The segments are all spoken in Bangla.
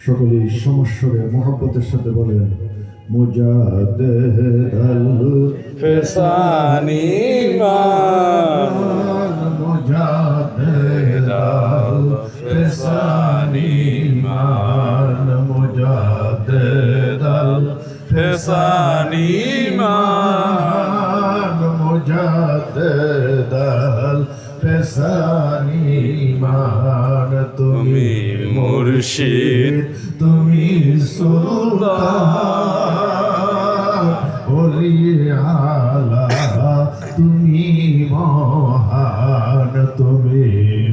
সকলেই সমস্বরে মহব্বতের সাথে বলেন মুজাদ্দেদাল ফেসানি মুজাদ্দেদাল ফেসানি মুজাদ্দেদাল ফেসানি ফেসানি মান তুমি মুর্শিদ। তুমি সুলতান। আলা তুমি মহান, তুমি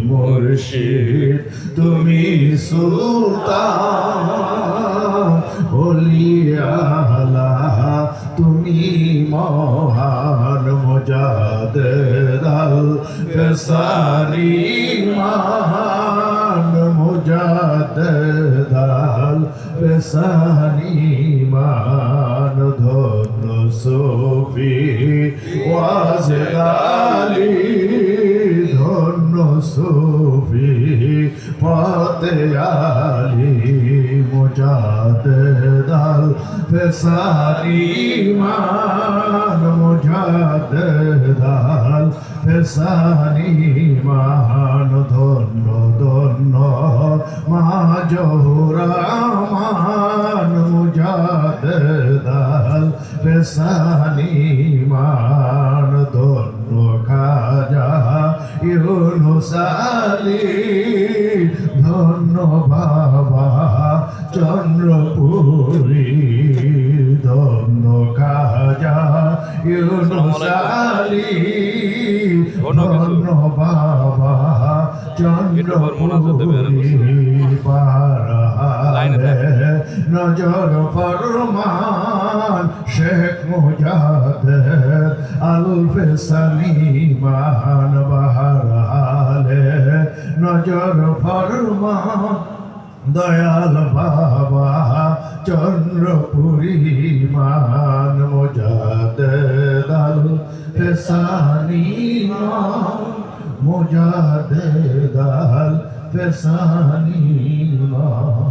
মুর্শিদ তুমি সুলতান। আলা তুমি মহান মুজাদ্দাল ফসানি মান মুজাদ্দাল ফসানি মান ধন্য সুফি ওয়াজগালি ধন্য সুফি পতে আলি মুজাদ্দাল ফসানি মান মুজাদ্দাল ফসানি মান মুজাদ্দাল ফসানি মান ধন্য খাজা ইউনুস আলী ধন্য বাবা চন্দ্রপুরী ধন্য খাজা ইউনুস আলী ধন্য বাবা চন্দ্রপুরী নজর ফরমান, শেখ মুজাদ আলফে সালিমান বাহারালে। নজর ফরমান, দয়াল বাবা, চন্দ্রপুরী মান মুজাদ দাল ফেসানি মুজাদ দাল ফেসানি মান